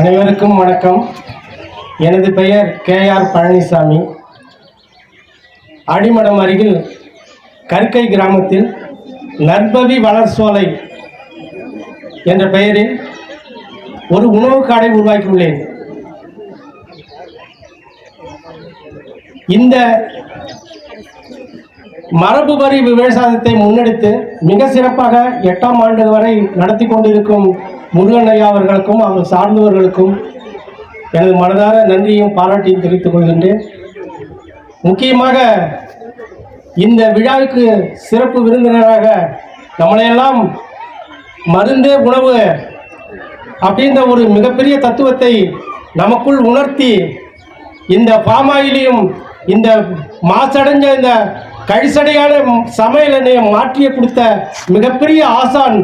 அனைவருக்கும் வணக்கம். எனது பெயர் கே ஆர் பழனிசாமி. அடிமடம் அருகில் கற்கை கிராமத்தில் நற்பவி வளர்சோலை என்ற பெயரில் ஒரு உணவு காடை உருவாக்கியுள்ளேன். இந்த மரபு வரி விவசாயத்தை முன்னெடுத்து மிக சிறப்பாக எட்டாம் ஆண்டு வரை நடத்தி கொண்டிருக்கும் முருகன்யா அவர்களுக்கும் அவர் சார்ந்தவர்களுக்கும் எனது மனதார நன்றியும் பாராட்டியும் தெரிவித்துக் கொள்கின்றேன். முக்கியமாக இந்த விழாவுக்கு சிறப்பு விருந்தினராக நம்மளையெல்லாம் மருந்தே உணவு அப்படின்ற ஒரு மிகப்பெரிய தத்துவத்தை நமக்குள் உணர்த்தி இந்த பாமாயிலையும் இந்த மாசடைஞ்ச இந்த கழிசடையான சமையல் எண்ணெயை மாற்றிய கொடுத்த மிகப்பெரிய ஆசான்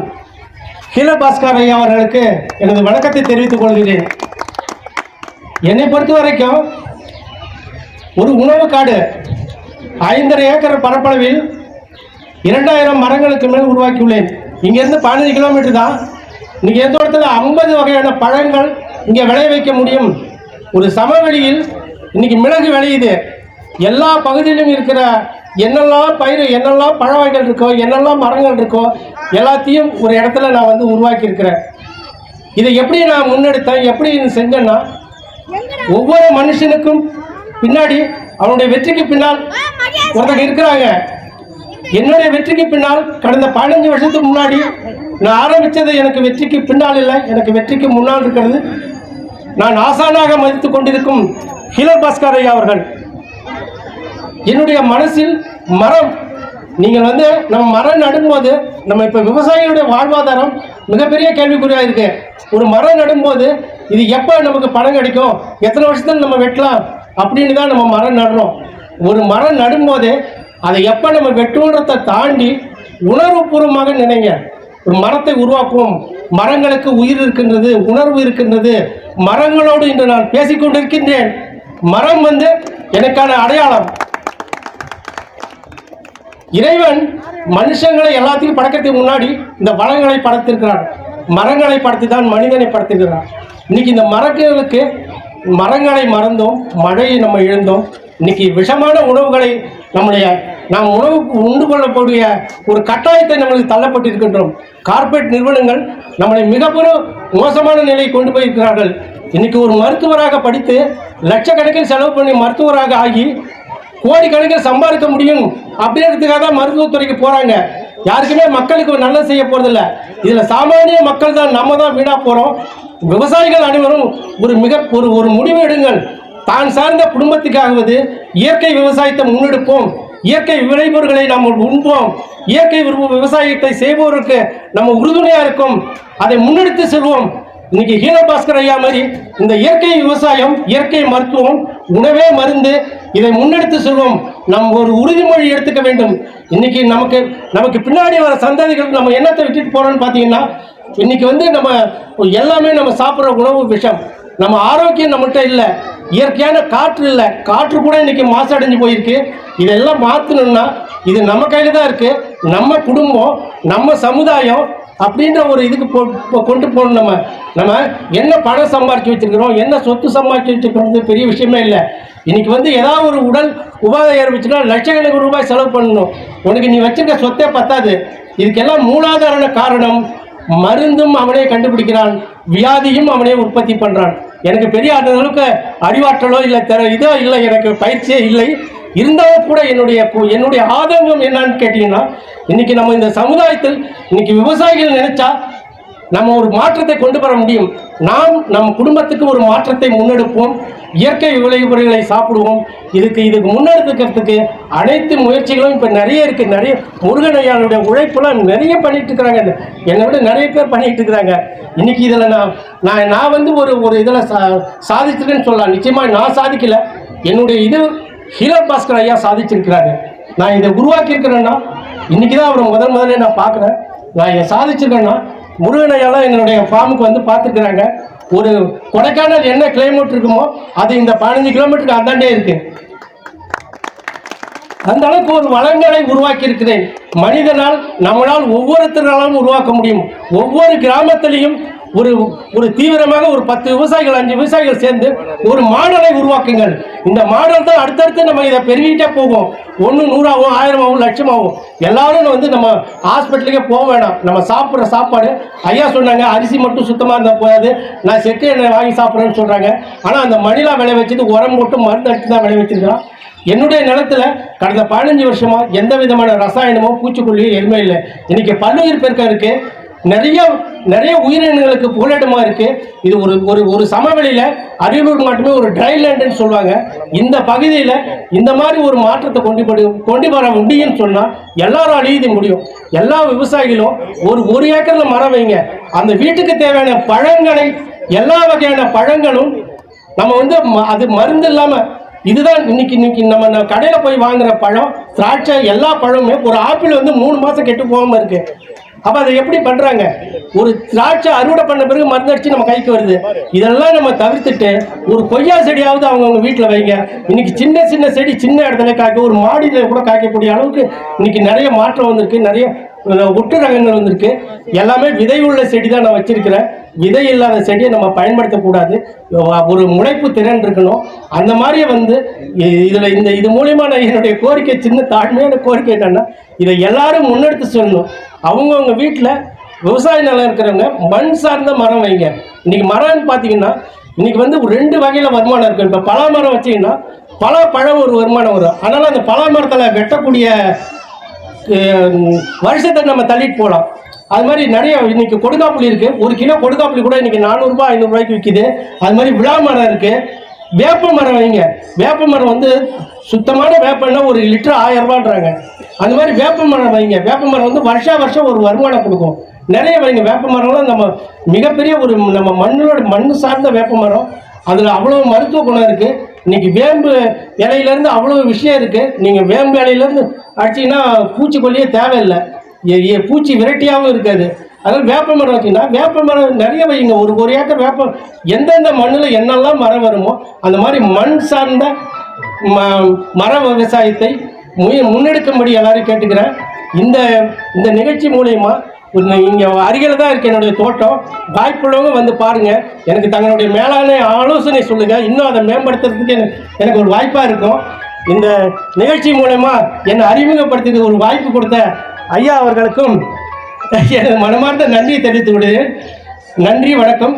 ஹீலபாஸ்கர் ஐயா அவர்களுக்கு எனது வணக்கத்தை தெரிவித்துக் கொள்கிறேன். என்னை பொறுத்த வரைக்கும் ஒரு உணவு காடு ஐந்தரை ஏக்கர் பரப்பளவில் இரண்டாயிரம் மரங்களுக்கு மேல் உருவாக்கியுள்ளேன். இங்கேருந்து பதினஞ்சு கிலோமீட்டர் தான். இன்றைக்கி எந்த இடத்துல ஐம்பது வகையான பழங்கள் இங்கே விளைய வைக்க முடியும்? ஒரு சமவெளியில் இன்றைக்கி மிளகு விளையுது. எல்லா பகுதியிலும் இருக்கிற என்னெல்லாம் பயிர் என்னெல்லாம் பழ வகைகள் இருக்கோ என்னெல்லாம் மரங்கள் இருக்கோ எல்லாத்தையும் ஒரு இடத்துல நான் வந்து உருவாக்கியிருக்கிறேன். இதை எப்படி நான் முன்னெடுத்தேன் எப்படி செஞ்சேன்னா ஒவ்வொரு மனுஷனுக்கும் பின்னாடி அவனுடைய வெற்றிக்கு பின்னால் ஒருத்தர் இருக்கிறாங்க. என்னுடைய வெற்றிக்கு பின்னால் கடந்த பதினஞ்சு வருஷத்துக்கு முன்னாடி நான் ஆரம்பித்தது எனக்கு வெற்றிக்கு பின்னால் இல்லை எனக்கு வெற்றிக்கு முன்னால் இருக்கிறது. நான் ஆசானாக மதித்து கொண்டிருக்கும் ஹிலர் பாஸ்கர் ஐயா அவர்கள். என்னுடைய மனசில் மரம். நீங்கள் வந்து நம்ம மரம் நடும்போது நம்ம இப்போ விவசாயிகளுடைய வாழ்வாதாரம் மிகப்பெரிய கேள்விக்குறியாக இருக்கு. ஒரு மரம் நடும்போது இது எப்போ நமக்கு பணம் கிடைக்கும்? எத்தனை வருஷத்தில் நம்ம வெட்டலாம்? அப்படின்னு தான் நம்ம மரம் நடுறோம். ஒரு மரம் நடும்போது அதை எப்போ நம்ம வெட்டுன்றதை தாண்டி உணர்வுபூர்வமாக நினைங்க. ஒரு மரத்தை உருவாக்குவோம். மரங்களுக்கு உயிர் இருக்கின்றது உணர்வு இருக்கின்றது. மரங்களோடு இன்று நான் பேசிக்கொண்டிருக்கின்றேன். மரம் வந்து எனக்கான அடையாளம். இறைவன் மனுஷங்களை எல்லாத்தையும் படைக்கிறதுக்கு முன்னாடி இந்த வளங்களை படைத்திருக்கிறார். மரங்களை படைத்து தான் மனிதனை படைத்திருக்கிறார். இன்னைக்கு இந்த மரங்களுக்கு மரங்களை மறந்தோம் மழையை நம்ம இழந்தோம். இன்னைக்கு விஷமான உணவுகளை நம்முடைய நாம் உணவு உண்டு கொள்ளக்கூடிய ஒரு கட்டாயத்தை நம்மளுக்கு தள்ளப்பட்டிருக்கின்றோம். கார்ப்பரேட் நிறுவனங்கள் நம்மளை மிகப்பெரும் மோசமான நிலையை கொண்டு போயிருக்கிறார்கள். இன்னைக்கு ஒரு மருத்துவராக படித்து லட்சக்கணக்கில் செலவு பண்ணி மருத்துவராக ஆகி கோடிக்கணக்கில் சம்பாதிக்க முடியும் அப்படின்றதுக்காக தான் மருத்துவத்துறைக்கு போகிறாங்க யாருக்குமே மக்களுக்கு நல்லது செய்ய போகிறதில்ல இதில் சாமானிய மக்கள் தான் நம்ம தான் வீணாக போகிறோம் விவசாயிகள் அனைவரும் ஒரு மிக ஒரு ஒரு முடிவு எடுங்கள். தான் சார்ந்த குடும்பத்துக்காகவது இயற்கை விவசாயத்தை முன்னெடுப்போம். இயற்கை விளைபொருட்களை நாம் உண்போம். இயற்கை விவசாயத்தை செய்பவருக்கு நம்ம உறுதுணையாக இருக்கும். அதை முன்னெடுத்து செல்வோம். இன்னைக்கு ஹீரோபாஸ்கர் ஐயா மாதிரி இந்த இயற்கை விவசாயம் இயற்கை மருத்துவம் உணவே மருந்து இதை முன்னெடுத்து செல்வோம். நம் ஒரு உறுதிமொழி எடுத்துக்க வேண்டும். இன்னைக்கு நமக்கு நமக்கு பின்னாடி வர சந்ததிகள் நம்ம என்னத்தை விட்டுட்டு போறோம்னு பார்த்தீங்கன்னா இன்னைக்கு வந்து நம்ம எல்லாமே நம்ம சாப்பிட்ற உணவு விஷம். நம்ம ஆரோக்கியம் நம்மகிட்ட இல்லை. இயற்கையான காற்று இல்லை. காற்று கூட இன்னைக்கு மாசடைஞ்சு போயிருக்கு. இதெல்லாம் மாற்றணும்னா இது நம்ம கையில் தான் இருக்குது நம்ம குடும்பம் நம்ம சமுதாயம் அப்படின்ற ஒரு இதுக்கு போ கொண்டு போகணும் நம்ம. நம்ம என்ன பணம் சம்பாதிச்சு வச்சிருக்கிறோம் என்ன சொத்து சம்பாதிச்சு வச்சிருக்கிறது பெரிய விஷயமே இல்லை. இன்னைக்கு வந்து ஏதாவது ஒரு உடல் உபாதை ஏற்பச்சுன்னா லட்சக்கணக்கு ரூபாய் செலவு பண்ணணும். உனக்கு நீ வச்சிருக்க சொத்தே பத்தாது. இதுக்கெல்லாம் மூலாதாரண காரணம் மருந்தும் அவனே கண்டுபிடிக்கிறான் வியாதியும் அவனே உற்பத்தி பண்ணுறான் எனக்கு பெரிய அந்த அளவுக்கு அறிவாற்றலோ இல்லை தர இதோ இல்லை எனக்கு பயிற்சியே இல்லை. இருந்தாலும் கூட என்னுடைய கு- என்னுடைய ஆதங்கம் என்னன்னு கேட்டீங்கன்னா இன்னைக்கு நம்ம இந்த சமுதாயத்தில் இன்னைக்கு விவசாயிகள் நினைச்சா நம்ம ஒரு மாற்றத்தை கொண்டு வர முடியும். நாம் நம் குடும்பத்துக்கு ஒரு மாற்றத்தை முன்னெடுப்போம். இயற்கை விளைபொருட்களை சாப்பிடுவோம். இதுக்கு இதுக்கு முன்னெடுத்துக்கிறதுக்கு அனைத்து முயற்சிகளும் இப்போ நிறைய இருக்கு. நிறைய முருகனையாளுடைய உழைப்புலாம் நிறைய பண்ணிட்டு இருக்கிறாங்க. என்னை விட நிறைய பேர் பண்ணிட்டு இருக்கிறாங்க. இன்னைக்கு இதில் நான் நான் நான் வந்து ஒரு ஒரு இதில் சா சாதிச்சிருக்கேன்னு சொல்லலாம். நிச்சயமாக நான் சாதிக்கல. என்னுடைய இது ஹீரோ பாஸ்கர் ஐயா சாதிச்சிருக்கிறாரு. நான் இதை உருவாக்கி இருக்கிறேன்னா இன்னைக்கு தான் அவரை முதல் முதல்ல நான் பார்க்குறேன். நான் இதை சாதிச்சிருக்கேன்னா முருகன் ஐயாலாம் என்னுடைய ஃபார்முக்கு வந்து பார்த்துருக்குறாங்க. ஒரு கொடைக்கானல் என்ன கிளைமேட் இருக்குமோ அது இந்த பதினஞ்சு கிலோமீட்டருக்கு அந்தாண்டே இருக்கு. அந்த அளவுக்கு ஒரு வளங்களை உருவாக்கி இருக்கிறேன் மனிதனால் நம்மளால் ஒவ்வொருத்தராலும் உருவாக்க முடியும். ஒவ்வொரு கிராமத்திலையும் ஒரு ஒரு தீவிரமாக ஒரு பத்து விவசாயிகள் அஞ்சு விவசாயிகள் சேர்ந்து ஒரு மாடலை உருவாக்குங்கள். இந்த மாடல் தான் அடுத்தடுத்து நம்ம இதை பெருகிட்டே போகும். ஒன்று நூறாகும் ஆயிரமாகும் லட்சமாகும் எல்லாரும் வந்து நம்ம ஹாஸ்பிட்டலுக்கே போக வேணாம். நம்ம சாப்பிட்ற சாப்பாடு ஐயா சொன்னாங்க அரிசி மட்டும் சுத்தமாக இருந்தால் போகாது நான் செக்கு எண்ணெய் வாங்கி சாப்பிட்றேன்னு சொல்கிறாங்க ஆனால் அந்த மணிலா விளை வச்சுட்டு உரம் போட்டு மருந்து அடித்து தான் விளை வச்சிருக்கிறான் என்னுடைய நிலத்துல கடந்த பதினஞ்சு வருஷமா எந்த விதமான ரசாயனமோ பூச்சிக்கொல்லியோ எதுவுமே இல்லை. இன்னைக்கு பல்லுயிர் பெருக்கம் இருக்கு. நிறைய நிறைய உயிரினங்களுக்கு புகலிடமா இருக்கு. இது ஒரு ஒரு ஒரு சமவெளியில அரியலூர் மட்டுமே ஒரு ட்ரை லேண்டுன்னு சொல்லுவாங்க. இந்த பகுதியில இந்த மாதிரி ஒரு மாற்றத்தை கொண்டு போய் கொண்டு வர முடியும்னு சொன்னா எல்லாரும் அழியுது முடியும். எல்லா விவசாயிகளும் ஒரு ஒரு ஏக்கர்ல மரம் வைங்க. அந்த வீட்டுக்கு தேவையான பழங்களை எல்லா வகையான பழங்களும் நம்ம வந்து ம- அது மருந்து இல்லாம இதுதான் இன்னைக்கு இன்னைக்கு நம்ம கடையில போய் வாங்குற பழம் திராட்சை எல்லா பழமுமே ஒரு ஆப்பிள் வந்து மூணு மாசம் கெட்டு போகாம இருக்கு. அப்ப அதை எப்படி பண்றாங்க? ஒரு திராட்சை அறுவடை பண்ண பிறகு மருந்து அடிச்சு நம்ம கைக்கு வருது. இதெல்லாம் நம்ம தவிர்த்துட்டு ஒரு கொய்யா செடியாவது அவங்கவுங்க வீட்டில் வைங்க. இன்னைக்கு சின்ன சின்ன செடி சின்ன இடத்துல காய்க்க ஒரு மாடியில கூட காய்க்கக்கூடிய அளவுக்கு இன்னைக்கு நிறைய மாற்றம் வந்திருக்கு. நிறைய ஒட்டு ரகங்கள் வந்திருக்கு. எல்லாமே விதை உள்ள செடி தான் நான் வச்சிருக்கிறேன். விதை இல்லாத செடியை நம்ம பயன்படுத்தக்கூடாது ஒரு முளைப்பு திறன் இருக்கணும். அந்த மாதிரியே வந்து இதில் இந்த இது மூலியமா நான் என்னுடைய கோரிக்கை சின்ன தாழ்மையான கோரிக்கை என்னன்னா இதை எல்லாரும் முன்னெடுத்து சொல்லணும். அவங்கவுங்க வீட்டில் விவசாய நிலம் இருக்கிறவங்க மண் சார்ந்த மரம் வைங்க. இன்றைக்கி மரம்னு பார்த்தீங்கன்னா இன்றைக்கி வந்து ஒரு ரெண்டு வகையில் வருமானம் இருக்கும் இப்போ பலா மரம் வச்சீங்கன்னா பல பழம் ஒரு வருமானம் வரும். அதனால அந்த பலா மரத்தில் வெட்டக்கூடிய வருஷத்தை நம்ம தள்ளிட்டு போகலாம் அது மாதிரி நிறைய இன்னைக்கு கொடுக்காப்புளி இருக்குது ஒரு கிலோ கொடுக்காப்புளி கூட இன்னைக்கு நானூறுபா ஐநூறுரூவாய்க்கு விற்கிது அது மாதிரி விழா மரம் இருக்குது வேப்ப மரம் வைங்க. வேப்ப மரம் வந்து சுத்தமான வேப்பன்னா ஒரு லிட்டர் ஆயிரம் ரூபான்றாங்க. அந்த மாதிரி வேப்ப மரம் வைங்க. வேப்ப மரம் வந்து வருஷா வருஷம் ஒரு வருமானம் கொடுக்கும். நிறைய வைங்க. வேப்ப மரம்லாம் நம்ம மிகப்பெரிய ஒரு நம்ம மண்ணோட மண் சார்ந்த வேப்ப மரம். அதில் அவ்வளோ மருத்துவ குணம் இருக்குது இன்னைக்கு வேம்பு இலையிலேருந்து அவ்வளோ விஷயம் இருக்குது நீங்கள் வேம்பு இலையிலேருந்து அடிச்சீங்கன்னா பூச்சிக்கொல்லியே தேவையில்லை. எ- பூச்சி விரட்டியாகவும் இருக்காது. அதனால் வேப்ப மரம் வச்சீங்கன்னா வேப்ப மரம் நிறைய வைங்க. ஒரு ஒரு ஏக்கர் வேப்ப எந்தெந்த மண்ணில் என்னெல்லாம் மரம் வருமோ அந்த மாதிரி மண் சார்ந்த ம- மர விவசாயத்தை முன்னெடுக்கும்படி எல்லாரும் கேட்டுக்கிறேன். இந்த இந்த நிகழ்ச்சி மூலயமா இங்கே அருகில் தான் இருக்கு என்னுடைய தோட்டம். வாய்ப்புள்ளவங்க வந்து பாருங்கள் எனக்கு தங்களுடைய மேலான ஆலோசனை சொல்லுங்கள் இன்னும் அதை மேம்படுத்துறதுக்கு எனக்கு எனக்கு ஒரு வாய்ப்பாக இருக்கும். இந்த நிகழ்ச்சி மூலயமா என்னை அறிமுகப்படுத்துறதுக்கு ஒரு வாய்ப்பு கொடுத்த ஐயா அவர்களுக்கும் எனது மனமார்ந்த நன்றியை தெரிவித்து விடுகிறேன் நன்றி வணக்கம்.